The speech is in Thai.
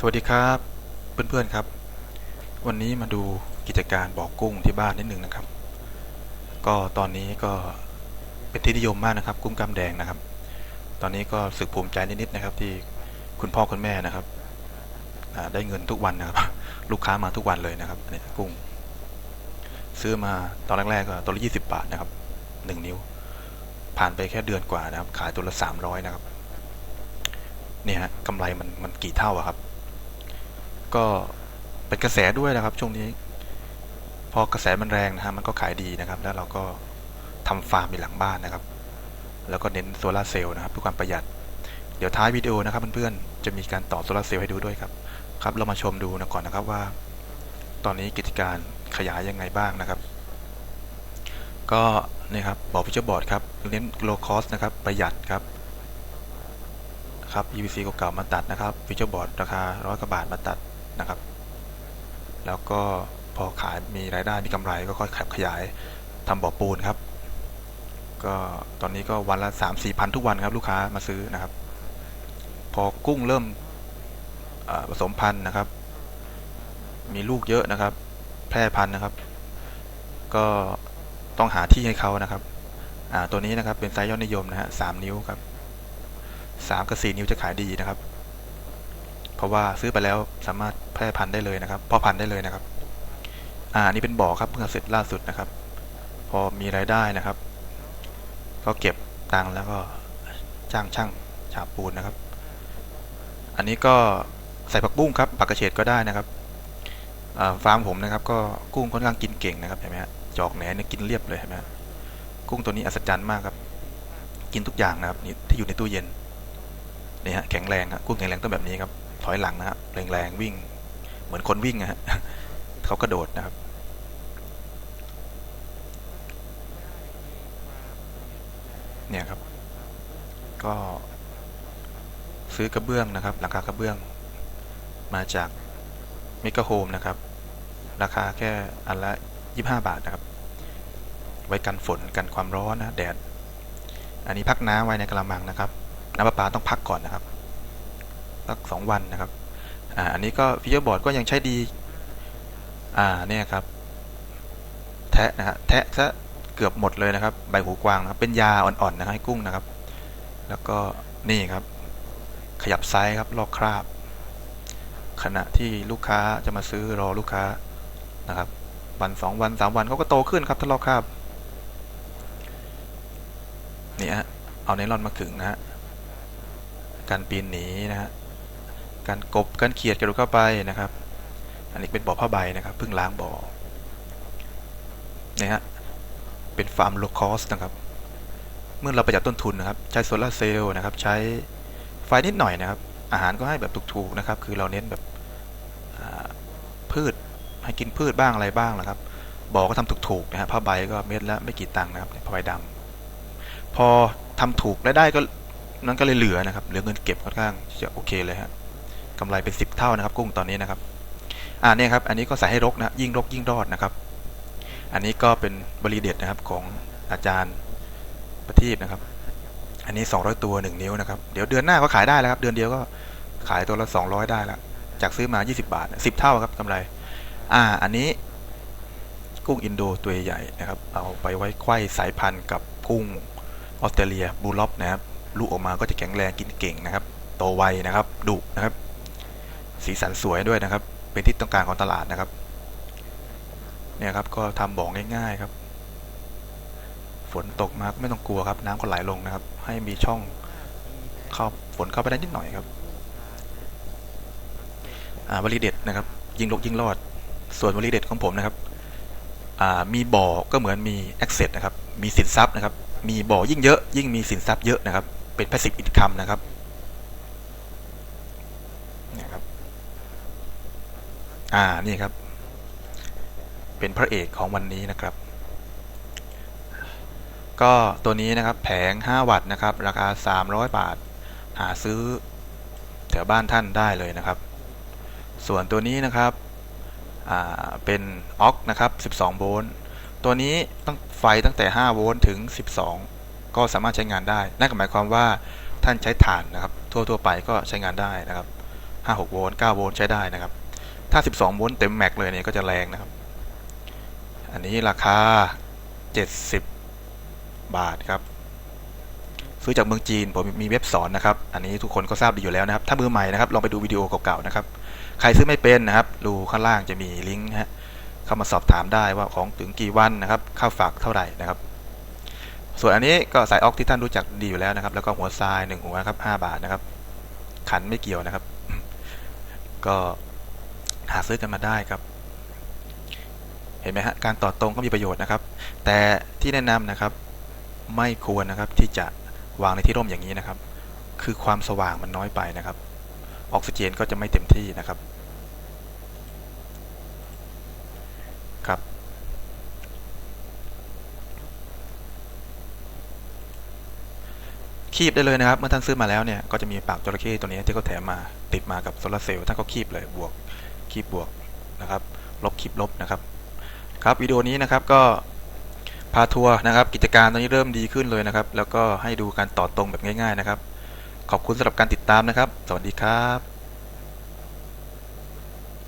สวัสดีครับเพื่อนๆครับ วันนี้มาดูกิจการบ่อกกุ้งที่บ้านนิดหนึ่งนะครับ ก็ตอนนี้ก็เป็นที่นิยมมากนะครับ กุ้งกล้ามแดงนะครับ ตอนนี้ก็สึกภูมิใจนิดๆนะครับ ที่คุณพ่อคุณแม่นะครับได้เงินทุกวันนะครับ ลูกค้ามาทุกวันเลยนะครับนี่กุ้ง ซื้อมาตอนแรกๆก็ตัวละยี่สิบาทนะครับหนึ่งนิ้ว ผ่านไปแค่เดือนกว่านะครับ ขายตัวละสามร้อยนะครับเนี่ยฮะกำไรมันมันกี่เท่าอะครับ ก็เป็นกระแสด้วยนะครับ ช่วงนี้ พอกระแสมันแรงนะฮะมันก็ขายดีนะครับ แล้วเราก็ทำฟาร์มอยู่หลังบ้านนะครับ แล้วก็เน้นโซลาเซลล์นะครับเพื่อความประหยัด เดี๋ยวท้ายวิดีโอนะครับเพื่อนๆจะมีการต่อโซลาเซลล์ให้ดูด้วยครับครับ เรามาชมดูนะก่อนนะครับว่า ตอนนี้กิจการขยายยังไงบ้างนะครับ ก็นี่ครับบอกพิจบอร์ดครับเน้น low cost นะครับประหยัดครับครับ PVC เก่าๆมาตัดนะครับฟิวเจอร์บอร์ดราคาร้อยกว่าบาทมาตัด นะครับ แล้วก็พอขายมีรายได้มีกำไรก็ค่อยขยายทำบ่อปูนครับ ก็ตอนนี้ก็วันละสามสี่พันทุกวันครับลูกค้ามาซื้อนะครับ พอกุ้งเริ่มผสมพันธุ์นะครับ มีลูกเยอะนะครับ แพร่พันธุ์นะครับ ก็ต้องหาที่ให้เขานะครับตัวนี้นะครับเป็นไซส์ยอดนิยมนะฮะสามนิ้วครับสามกับสี่นิ้วจะขายดีนะครับ เพราะว่าซื้อไปแล้วสามารถแพร่พันธุ์ได้เลยนะครับเพาะพันธุ์ได้เลยนะครับ อ่านี่เป็นบ่อครับเพิ่งเสร็จล่าสุดนะครับ พอมีรายได้นะครับ ก็เก็บตังค์แล้วก็จ้างช่างฉาบปูนนะครับ อันนี้ก็ใส่ผักบุ้งครับผักกระเฉดก็ได้นะครับฟาร์มผมนะครับ ก็กุ้งค่อนข้างกินเก่งนะครับเห็นไหมฮะจอกแหนเนี่ยกินเรียบเลยเห็นไหมฮะกุ้งตัวนี้อัศจรรย์มากครับ กินทุกอย่างนะครับที่อยู่ในตู้เย็นนี่ฮะแข็งแรงครับกุ้งแข็งแรงต้องแบบนี้ครับ ถอยหลังนะครับแรงๆวิ่ง เหมือนคนวิ่งนะฮะเขากระโดดนะครับ เนี่ยครับ ก็ ซื้อกระเบื้องนะครับหลังคากระเบื้อง มาจากมิกาโฮมนะครับ ราคาแค่อันละ 25 บาทนะครับ ไว้กันฝนกันความร้อนนะแดด อันนี้พักน้ำไว้ในกระมังนะครับ น้ำประปาต้องพักก่อนนะครับ สักสองวันนะครับอ่าอันนี้ก็ฟิวเจอร์บอร์ดก็ยังใช้ดีอ่าเนี่ยครับแทะนะฮะแทะซะเกือบหมดเลยนะครับ ใบหูกวางนะเป็นยาอ่อนๆนะให้กุ้งนะครับ แล้วก็นี่ครับ ขยับไซส์ครับลอกคราบ ขณะที่ลูกค้าจะมาซื้อรอลูกค้านะครับวันสองวันสามวันเขาก็โตขึ้นครับถ้าลอกคราบนี่ฮะเอาไนลอนมาขึงนะฮะการปีนหนีนะฮะ การกบการเขียดกระโดดเข้าไปนะครับ อันนี้เป็นบ่อผ้าใบนะครับเพิ่งล้างบ่อนี่ฮะเป็นฟาร์มโลคอสนะครับ เมื่อเราประหยัดต้นทุนนะครับ ใช้โซลาร์เซลล์นะครับ ใช้ไฟนิดหน่อยนะครับ อาหารก็ให้แบบถูกๆนะครับ คือเราเน้นแบบพืชให้กินพืชบ้างอะไรบ้างนะครับบ่อก็ทำถูกๆนะฮะผ้าใบก็เม็ดละไม่กี่ตังค์นะครับผ้าใบดำพอทำถูกและได้ก็นั้นก็เลยเหลือนะครับ เหลือเงินเก็บค่อนข้างจะโอเคเลยฮะ กำไรเป็นสิบเท่านะครับ กุ้งตอนนี้นะครับอ่าเนี่ยครับอันนี้ก็ใส่ให้รกนะยิ่งรกยิ่งรอดนะครับ อันนี้ก็เป็นบริเด็ดนะครับของอาจารย์ประทีปนะครับ อันนี้ 200 ตัว 1 นิ้วนะครับเดี๋ยวเดือนหน้าก็ขายได้แล้วครับ เดือนเดียวก็ขายตัวละ 200 ได้แล้วจากซื้อมา 20 บาท 10 เท่าครับกำไร อ่า อันนี้กุ้งอินโดตัวใหญ่นะครับ เอาไปไว้ไข้สายพันธุ์กับกุ้งออสเตรเลียบูลล็อบนะครับ ลูกออกมาก็จะแข็งแรงกินเก่งนะครับ โตไวนะครับ ดุนะครับ สีสันสวยด้วยนะครับ เป็นที่ต้องการของตลาดนะครับ เนี่ยครับก็ทำบ่อง่ายๆครับ ฝนตกมาไม่ต้องกลัวครับ น้ำก็ไหลลงนะครับ ให้มีช่องเข้าฝนเข้าไปได้นิดหน่อยครับอ่าบริเด็ดนะครับ ยิงลกยิงรอด ส่วนบริเด็ดของผมนะครับอ่ามีบ่อก็เหมือนมี access นะครับ มีสินทรัพย์นะครับ มีบ่อยิ่งเยอะ ยิ่งมีสินทรัพย์เยอะนะครับ เป็น passive income นะครับเนี่ยครับ อ่านี่ครับ เป็นพระเอกของวันนี้นะครับ ก็ตัวนี้นะครับแผง 5 วัตต์นะครับ ราคา 300 บาท หาซื้อแถวบ้านท่านได้เลยนะครับ ส่วนตัวนี้นะครับเป็นออกนะครับ 12 โวลต์ ตัวนี้ต้องไฟตั้งแต่ 5 โวลต์ถึง 12 ก็สามารถใช้งานได้ นั่นก็หมายความว่าท่านใช้ถ่านนะครับ ทั่วๆไปก็ใช้งานได้นะครับ 5-6 โวลต์ 9 โวลต์ใช้ได้นะครับ ถ้า 12โวลต์เต็มแม็กเลยเนี่ยก็จะแรงนะครับ อันนี้ราคา 70 บาทครับ ซื้อจากเมืองจีนผมมีเว็บสอนนะครับ อันนี้ทุกคนก็ทราบดีอยู่แล้วนะครับ ถ้ามือใหม่นะครับลองไปดูวิดีโอเก่าๆนะครับ ใครซื้อไม่เป็นนะครับดูข้างล่างจะมีลิงก์ฮะเข้ามาสอบถามได้ว่าของถึงกี่วันนะครับค่าฝากเท่าไหร่นะครับส่วนอันนี้ก็สายออกที่ท่านรู้จักดีอยู่แล้วนะครับ แล้วก็หัวทรายหนึ่งหัวนะครับห้าบาทนะครับ ขันไม่เกี่ยวนะครับ ก็าซื้อกันมาได้ครับ เห็นไหมฮะการต่อตรงก็มีประโยชน์นะครับ แต่ที่แนะนำนะครับไม่ควรนะครับที่จะวางในที่ร่มอย่างนี้นะครับ คือความสว่างมันน้อยไปนะครับ ออกซิเจนก็จะไม่เต็มที่นะครับครับคีบได้เลยนะครับ เมื่อท่านซื้อมาแล้วเนี่ยก็จะมีปากจระเข้ตัวนี้ที่เขาแถมมาติดมากับโซลาร์เซลล์ท่านก็คีบเลยบวก คีบบวกนะครับลบคีบลบนะครับครับวิดีโอนี้นะครับก็พาทัวร์นะครับกิจการตอนนี้เริ่มดีขึ้นเลยนะครับ แล้วก็ให้ดูการต่อตรงแบบง่าย ๆนะครับ ขอบคุณสำหรับการติดตามนะครับ สวัสดีครับ